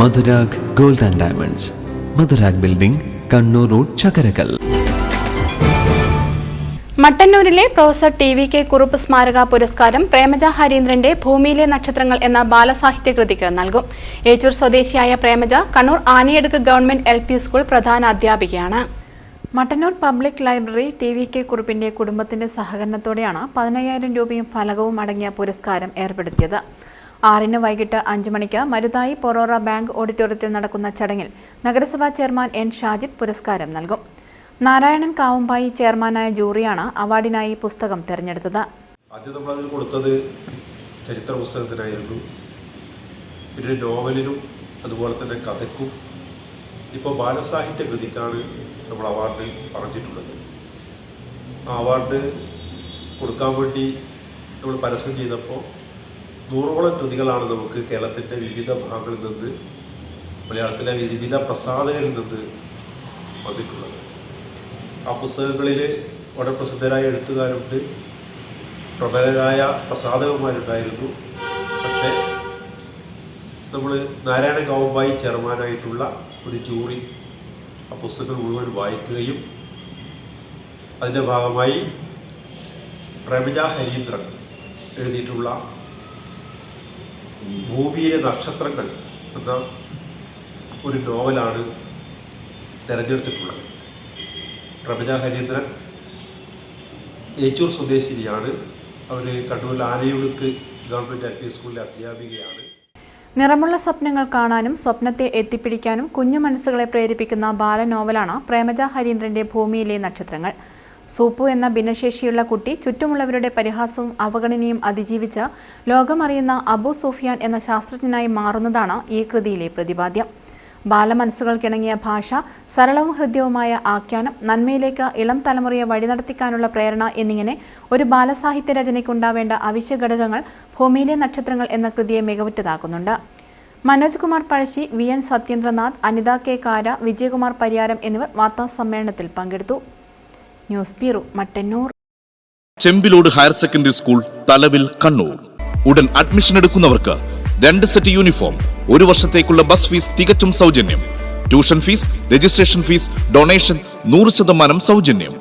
Madhurag gold and diamonds. Madhurag building Kannur road Chakkarakkal. മട്ടന്നൂരിലെ professor T V K Kurup സ്മാരക പുരസ്കാരം പ്രേമജ ഹരീന്ദ്രന്റെ ഭൂമിയിലെ നക്ഷത്രങ്ങൾ എന്ന ബാലസാഹിത്യ കൃതിക്ക് നൽകും. ഏച്ചൂർ സ്വദേശിയായ Premaja Kannur Anayadukku government L P school പ്രധാന അധ്യാപികയാണ്. Mattannur public library T V K കുറുപ്പിന്റെ കുടുംബത്തിന്റെ സഹകരണത്തോടെയാണ് പതിനയ്യായിരം രൂപയും ഫലകവും അടങ്ങിയ പുരസ്കാരം ഏർപ്പെടുത്തിയത്. ആറിന് വൈകിട്ട് അഞ്ച് മണിക്ക് മരുതായി പൊറോറ ബാങ്ക് ഓഡിറ്റോറിയത്തിൽ നടക്കുന്ന ചടങ്ങിൽ നഗരസഭാ ചെയർമാൻ എൻ ഷാജിദ് പുരസ്കാരം നൽകും. നാരായണൻ കാവുമ്പായി ചെയർമാനായ ജൂറിയാണ് അവാർഡിനായി പുസ്തകം തിരഞ്ഞെടുത്തത്. ആദ്യം നമ്മൾ അതിൽ കൊടുത്തത് ചരിത്ര പുസ്തകത്തിനായിരുന്നു. പിന്നെ നോവലിനും അതുപോലെ തന്നെ കഥയ്ക്കും ഇപ്പോൾ ബാലസാഹിത്യ കൃതിക്കാണ് നമ്മൾ അവാർഡ് പറഞ്ഞിട്ടുള്ളത്. ആ അവാർഡ് കൊടുക്കാൻ വേണ്ടി നമ്മൾ പരസ്യം ചെയ്തപ്പോൾ നൂറോളം കൃതികളാണ് നമുക്ക് കേരളത്തിന്റെ വിവിധ ഭാഗങ്ങളിൽ നിന്ന് മലയാളത്തിലെ വിവിധ പ്രസാധകരിൽ നിന്ന് വന്നിട്ടുള്ളത്. ആ പുസ്തകങ്ങളിൽ വളരെ പ്രസിദ്ധരായ എഴുത്തുകാരുണ്ട്. പ്രബലരായ പ്രസാധകന്മാരുണ്ടായിരുന്നു. പക്ഷേ നമ്മൾ നാരായണ ഗൗബായി ചെയർമാനായിട്ടുള്ള ഒരു ജൂറി ആ പുസ്തകങ്ങൾ മുഴുവൻ വായിക്കുകയും അതിന്റെ ഭാഗമായി പ്രമിജ ഹരീന്ദ്രൻ എഴുതിയിട്ടുള്ള ഭൂമിയിലെ നക്ഷത്രങ്ങൾ എന്ന ഒരു നോവലാണ് തിരഞ്ഞെടുത്തിട്ടുള്ളത്. പ്രഭജ ഹരീന്ദ്രൻ ഏച്ചൂർ സ്വദേശിനിയാണ്. അവർ Kannur Anayadukku government L P സ്കൂളിലെ അധ്യാപികയാണ്. നിറമുള്ള സ്വപ്നങ്ങൾ കാണാനും സ്വപ്നത്തെ എത്തിപ്പിടിക്കാനും കുഞ്ഞു മനസ്സുകളെ പ്രേരിപ്പിക്കുന്ന ബാലനോവലാണ് പ്രേമജ ഹരീന്ദ്രന്റെ ഭൂമിയിലെ നക്ഷത്രങ്ങൾ. സൂപ്പു എന്ന ഭിന്നശേഷിയുള്ള കുട്ടി ചുറ്റുമുള്ളവരുടെ പരിഹാസവും അവഗണനയും അതിജീവിച്ച് ലോകമറിയുന്ന അബു സുഫിയാൻ എന്ന ശാസ്ത്രജ്ഞനായി മാറുന്നതാണ് ഈ കൃതിയിലെ പ്രതിപാദ്യം. ബാലമനസ്സുകൾക്കിണങ്ങിയ ഭാഷ സരളവും ഹൃദ്യവുമായ ആഖ്യാനം നന്മയിലേക്ക് ഇളം തലമുറയെ വഴി നടത്തിക്കാനുള്ള പ്രേരണ എന്നിങ്ങനെ ഒരു ബാലസാഹിത്യ രചനയ്ക്കുണ്ടാവേണ്ട അവശ്യ ഘടകങ്ങൾ ഭൂമിയിലെ നക്ഷത്രങ്ങൾ എന്ന കൃതിയെ മികവുറ്റതാക്കുന്നുണ്ട്. Manoj Kumar Pazhassi V N Satyendranath Anitha K Kara Vijayakumar Pariyaram എന്നിവർ വാർത്താ സമ്മേളനത്തിൽ പങ്കെടുത്തു. News bureau Mattannur. Chembilode higher secondary school Thalavil Kannur. ഉടൻ അഡ്മിഷൻ എടുക്കുന്നവർക്ക് രണ്ട് സെറ്റ് യൂണിഫോം ഒരു വർഷത്തേക്കുള്ള ബസ് ഫീസ് തികച്ചും സൗജന്യം. Tuition fees registration fees donation നൂറ് ശതമാനം സൗജന്യം.